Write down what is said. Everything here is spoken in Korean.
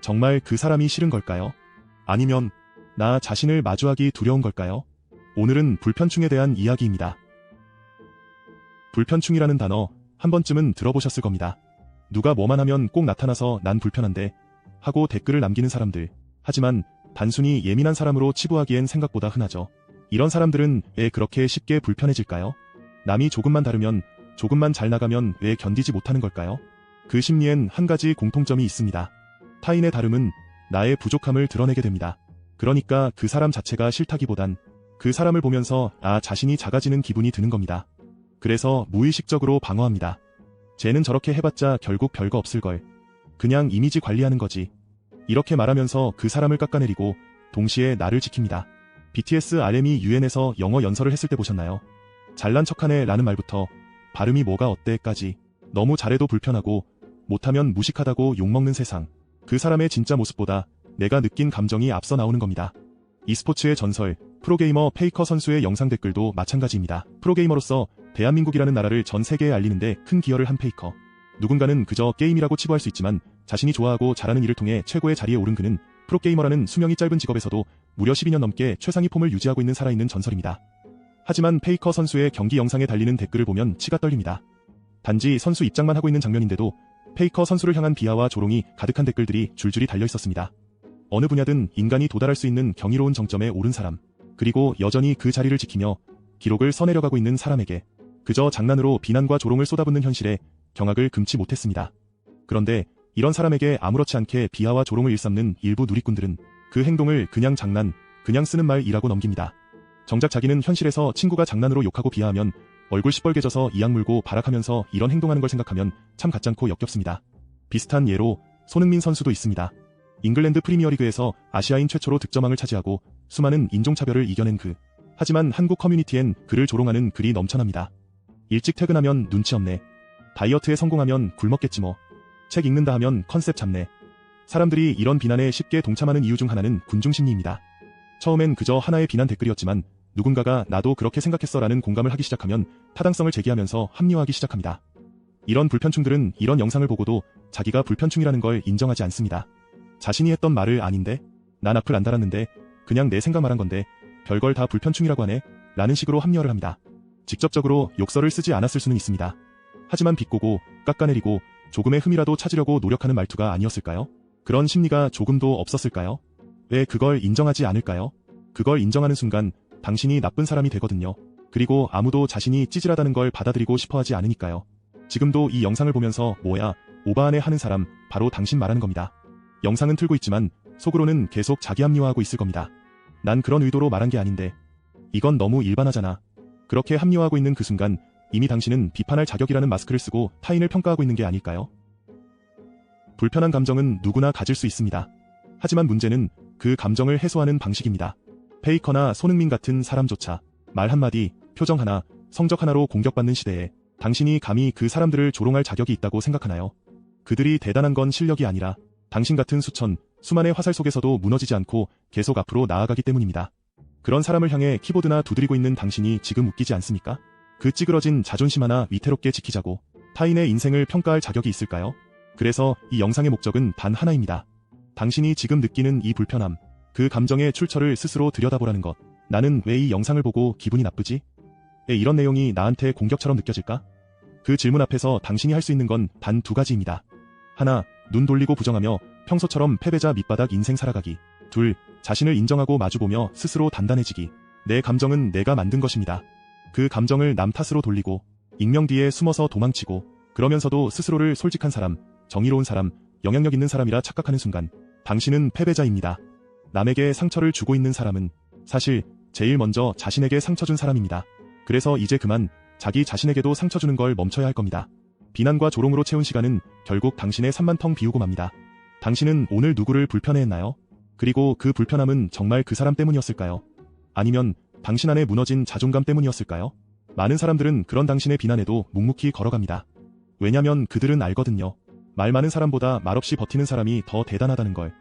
정말 그 사람이 싫은 걸까요? 아니면 나 자신을 마주하기 두려운 걸까요? 오늘은 불편충에 대한 이야기입니다. 불편충이라는 단어 한 번쯤은 들어보셨을 겁니다. 누가 뭐만 하면 꼭 나타나서 난 불편한데 하고 댓글을 남기는 사람들. 하지만 단순히 예민한 사람으로 치부하기엔 생각보다 흔하죠. 이런 사람들은 왜 그렇게 쉽게 불편해질까요? 남이 조금만 다르면 조금만 잘 나가면 왜 견디지 못하는 걸까요? 그 심리엔 한 가지 공통점이 있습니다. 타인의 다름은 나의 부족함을 드러내게 됩니다. 그러니까 그 사람 자체가 싫다기보단 그 사람을 보면서 나 자신이 작아지는 기분이 드는 겁니다. 그래서 무의식적으로 방어합니다. 쟤는 저렇게 해봤자 결국 별거 없을걸. 그냥 이미지 관리하는 거지. 이렇게 말하면서 그 사람을 깎아내리고 동시에 나를 지킵니다. BTS RM이 유엔에서 영어 연설을 했을 때 보셨나요? 잘난 척하네 라는 말부터 발음이 뭐가 어때까지 너무 잘해도 불편하고 못하면 무식하다고 욕먹는 세상. 그 사람의 진짜 모습보다 내가 느낀 감정이 앞서 나오는 겁니다. e스포츠의 전설, 프로게이머 페이커 선수의 영상 댓글도 마찬가지입니다. 프로게이머로서 대한민국이라는 나라를 전 세계에 알리는데 큰 기여를 한 페이커. 누군가는 그저 게임이라고 치부할 수 있지만 자신이 좋아하고 잘하는 일을 통해 최고의 자리에 오른 그는 프로게이머라는 수명이 짧은 직업에서도 무려 12년 넘게 최상위 폼을 유지하고 있는 살아있는 전설입니다. 하지만 페이커 선수의 경기 영상에 달리는 댓글을 보면 치가 떨립니다. 단지 선수 입장만 하고 있는 장면인데도 페이커 선수를 향한 비하와 조롱이 가득한 댓글들이 줄줄이 달려 있었습니다. 어느 분야든 인간이 도달할 수 있는 경이로운 정점에 오른 사람, 그리고 여전히 그 자리를 지키며 기록을 써내려가고 있는 사람에게 그저 장난으로 비난과 조롱을 쏟아붓는 현실에 경악을 금치 못했습니다. 그런데 이런 사람에게 아무렇지 않게 비하와 조롱을 일삼는 일부 누리꾼들은 그 행동을 그냥 장난, 그냥 쓰는 말이라고 넘깁니다. 정작 자기는 현실에서 친구가 장난으로 욕하고 비하하면 얼굴 시뻘개져서 이악 물고 발악하면서 이런 행동하는 걸 생각하면 참 가짠코 역겹습니다. 비슷한 예로 손흥민 선수도 있습니다. 잉글랜드 프리미어리그에서 아시아인 최초로 득점왕을 차지하고 수많은 인종차별을 이겨낸 그. 하지만 한국 커뮤니티엔 그를 조롱하는 글이 넘쳐납니다. 일찍 퇴근하면 눈치 없네. 다이어트에 성공하면 굶었겠지 뭐. 책 읽는다 하면 컨셉 잡네. 사람들이 이런 비난에 쉽게 동참하는 이유 중 하나는 군중심리입니다. 처음엔 그저 하나의 비난 댓글이었지만 누군가가 나도 그렇게 생각했어 라는 공감을 하기 시작하면 타당성을 제기하면서 합리화하기 시작합니다. 이런 불편충들은 이런 영상을 보고도 자기가 불편충이라는 걸 인정하지 않습니다. 자신이 했던 말을 아닌데? 난 악플 안 달았는데 그냥 내 생각 말한 건데 별걸 다 불편충이라고 하네? 라는 식으로 합리화를 합니다. 직접적으로 욕설을 쓰지 않았을 수는 있습니다. 하지만 비꼬고 깎아내리고 조금의 흠이라도 찾으려고 노력하는 말투가 아니었을까요? 그런 심리가 조금도 없었을까요? 왜 그걸 인정하지 않을까요? 그걸 인정하는 순간 당신이 나쁜 사람이 되거든요. 그리고 아무도 자신이 찌질하다는 걸 받아들이고 싶어 하지 않으니까요. 지금도 이 영상을 보면서 뭐야, 오바하네 하는 사람 바로 당신 말하는 겁니다. 영상은 틀고 있지만 속으로는 계속 자기 합리화하고 있을 겁니다. 난 그런 의도로 말한 게 아닌데. 이건 너무 일반하잖아. 그렇게 합리화하고 있는 그 순간 이미 당신은 비판할 자격이라는 마스크를 쓰고 타인을 평가하고 있는 게 아닐까요? 불편한 감정은 누구나 가질 수 있습니다. 하지만 문제는 그 감정을 해소하는 방식입니다. 페이커나 손흥민 같은 사람조차 말 한마디, 표정 하나, 성적 하나로 공격받는 시대에 당신이 감히 그 사람들을 조롱할 자격이 있다고 생각하나요? 그들이 대단한 건 실력이 아니라 당신 같은 수천, 수만의 화살 속에서도 무너지지 않고 계속 앞으로 나아가기 때문입니다. 그런 사람을 향해 키보드나 두드리고 있는 당신이 지금 웃기지 않습니까? 그 찌그러진 자존심 하나 위태롭게 지키자고 타인의 인생을 평가할 자격이 있을까요? 그래서 이 영상의 목적은 단 하나입니다. 당신이 지금 느끼는 이 불편함, 그 감정의 출처를 스스로 들여다보라는 것. 나는 왜 이 영상을 보고 기분이 나쁘지? 왜 이런 내용이 나한테 공격처럼 느껴질까? 그 질문 앞에서 당신이 할 수 있는 건 단 두 가지입니다. 하나, 눈 돌리고 부정하며 평소처럼 패배자 밑바닥 인생 살아가기. 둘, 자신을 인정하고 마주보며 스스로 단단해지기. 내 감정은 내가 만든 것입니다. 그 감정을 남 탓으로 돌리고 익명 뒤에 숨어서 도망치고 그러면서도 스스로를 솔직한 사람, 정의로운 사람, 영향력 있는 사람이라 착각하는 순간 당신은 패배자입니다. 남에게 상처를 주고 있는 사람은 사실 제일 먼저 자신에게 상처 준 사람입니다. 그래서 이제 그만 자기 자신에게도 상처 주는 걸 멈춰야 할 겁니다. 비난과 조롱으로 채운 시간은 결국 당신의 산만텅 비우고 맙니다. 당신은 오늘 누구를 불편해했나요? 그리고 그 불편함은 정말 그 사람 때문이었을까요? 아니면 당신 안에 무너진 자존감 때문이었을까요? 많은 사람들은 그런 당신의 비난에도 묵묵히 걸어갑니다. 왜냐면 그들은 알거든요. 말 많은 사람보다 말없이 버티는 사람이 더 대단하다는 걸.